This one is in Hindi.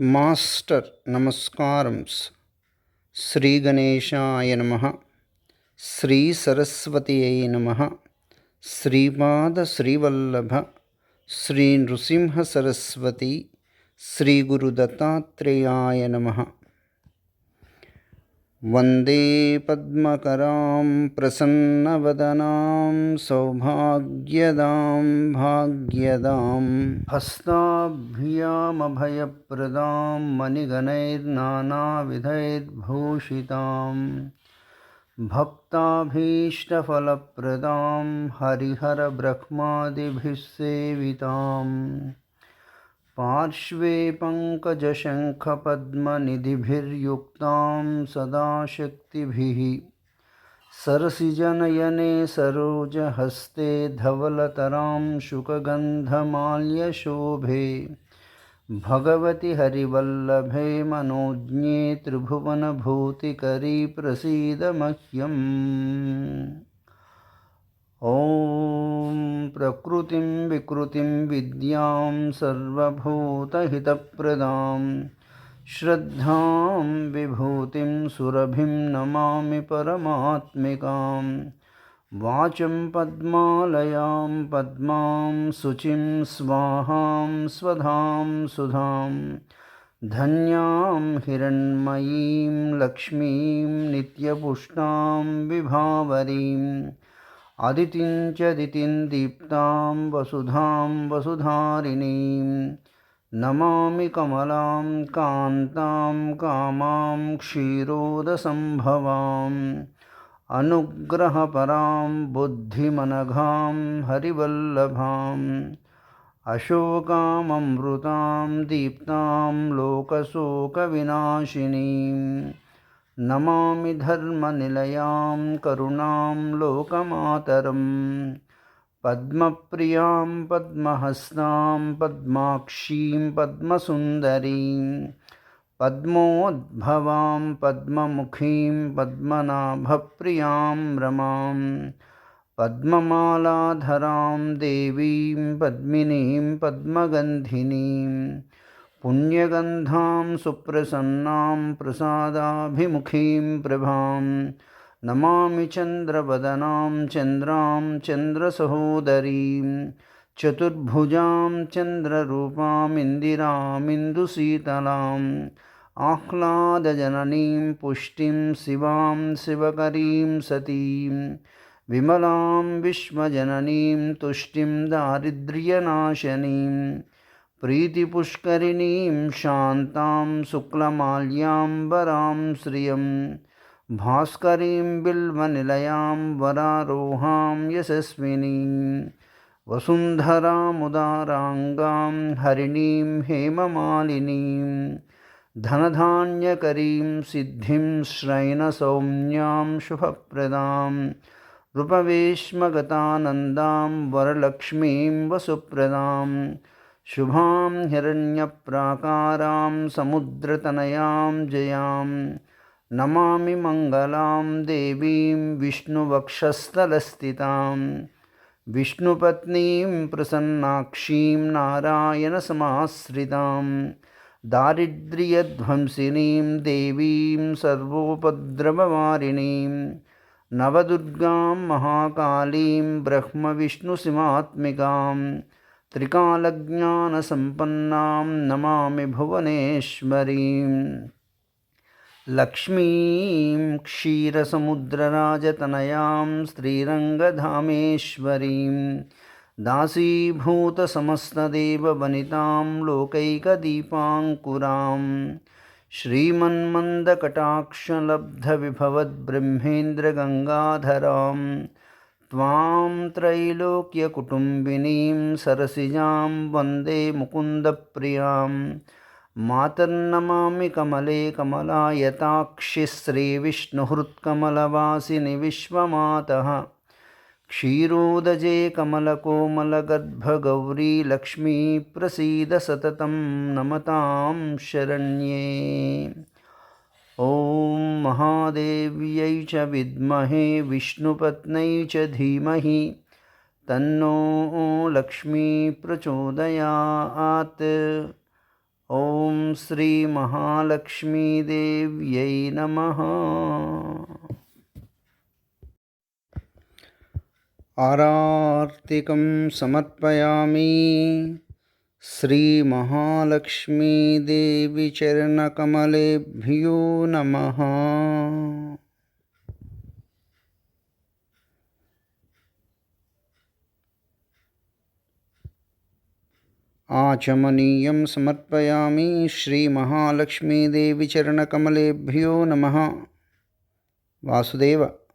మాస్టర్ నమస్కారం శ్రీ గణేశాయ నమ. శ్రీ సరస్వతి అయి నమ. శ్రీపాద శ్రీవల్లభ. శ్రీ నృసింహ సరస్వతి. శ్రీ గురు దత్తాత్రేయాయ నమ. वंदे पद्मकरां प्रसन्नवदनां सौभाग्यदां भाग्यदां। हस्ताभ्यामभयप्रदां मणिगणैर्नानाविधैर्भूषितां। भक्ताभीष्टफलप्रदां हरिहरब्रह्मादिभिः सेविताम्। पार्श्वे पङ्कजशङ्खपद्मनिधिभिर्युक्तां सदा शक्तिभिः सरसिजनयने सरोजहस्ते धवलतरां शुकगन्धमाल्यशोभे। भगवति हरिवल्लभे मनोज्ञे त्रिभुवनभूतिकरी प्रसीद मह्यम् ॐ प्रकृतिं विकृतिं विद्यां सर्वभूतहितप्रदां श्रद्धां विभूतिं सुरभिं नमामि परमात्मिकां वाचं पद्मालयां पद्मां शुचिं स्वाहां स्वधां सुधां धन्यां हिरण्मयीं लक्ष्मीं नित्यपुष्टां विभावरीम् अदितिं च दितिं दीप्तां वसुधां वसुधारिणीं नमामि कमलां कान्तां कामां क्षीरोदसम्भवाम् अनुग्रहपरां बुद्धिमनघां हरिवल्लभाम् अशोकाममृतां दीप्तां लोकशोकविनाशिनीम् नमामि धर्मनिलयां करुणां लोकमातरं पद्मप्रियाँ, पद्महस्तां, पद्माक्षीं, पद्मसुन्दरीं। पद्मोद्भवां, पद्ममुखीं, पद्मनाभप्रियाँ रमां। पद्ममालाधरां देवीं, पद्मिनीं, पद्मगन्धिनीं। पुण्यगन्धां सुप्रसन्नां प्रसादाभिमुखीं प्रभां नमामि चन्द्रवदनां चन्द्रां चन्द्रसहोदरीं चतुर्भुजां चन्द्ररूपामिन्दिरामिन्दुशीतलाम् आह्लादजननीं पुष्टिं शिवां शिवकरीं सतीं विमलां विश्वजननीं तुष्टिं दारिद्र्यनाशनीम् प्रीतिपुष्करिणीं शान्तां शुक्लमाल्याम्बरां श्रियं, भास्करीं बिल्वनिलयां वरारोहां यशस्विनीं, वसुन्धरामुदाराङ्गां हरिणीं हेममालिनीं, धनधान्यकरीं सिद्धिं श्रैणसौम्यां शुभप्रदां, रूपवेश्मगतानन्दां वरलक्ष्मीं वसुप्रदाम् शुभां हिरण्यप्राकारां समुद्रतनयां जयां नमामि मङ्गलां देवीं विष्णुवक्षस्थलस्थितां विष्णुपत्नीं प्रसन्नाक्षीं नारायणसमाश्रितां दारिद्र्यध्वंसिनीं देवीं सर्वोपद्रववारिणीं नवदुर्गां महाकालीं ब्रह्मविष्णुसिमात्मिकाम् त्रिकालज्ञानसम्पन्नां नमामि भुवनेश्वरीं। लक्ष्मीं क्षीरसमुद्रराजतनयां श्रीरङ्गधामेश्वरीं। दासीभूतसमस्तदेववनितां लोकैकदीपाङ्कुरां। श्रीमन्मन्दकटाक्षलब्धविभवद्ब्रह्मेन्द्रगङ्गाधरां त्वां त्रैलोक्यकुटुम्बिनीं सरसिजां वंदे मुकुन्दप्रियाँ। मातर्नमामि कमले कमलायताक्षि श्रीविष्णुहृत्कमलवासिनि विश्वमातः। क्षीरोदजे कमलकोमलगर्भगौरी लक्ष्मी प्रसीद सततं नमतां शरण्ये। ॐ महादेव्यै च विद्महे विष्णुपत्न्यै च धीमहि। तन्नो लक्ष्मी प्रचोदयात्। ॐ श्रीमहालक्ष्मीदेव्यै नमः। आरार्तिकं समर्पयामि। श्रीमहालक्ष्मीदेवीचरणकमलेभ्यो नमः। आचमनीयं समर्पयामि श्रीमहालक्ष्मीदेवीचरणकमलेभ्यो नमः। वासुदेव।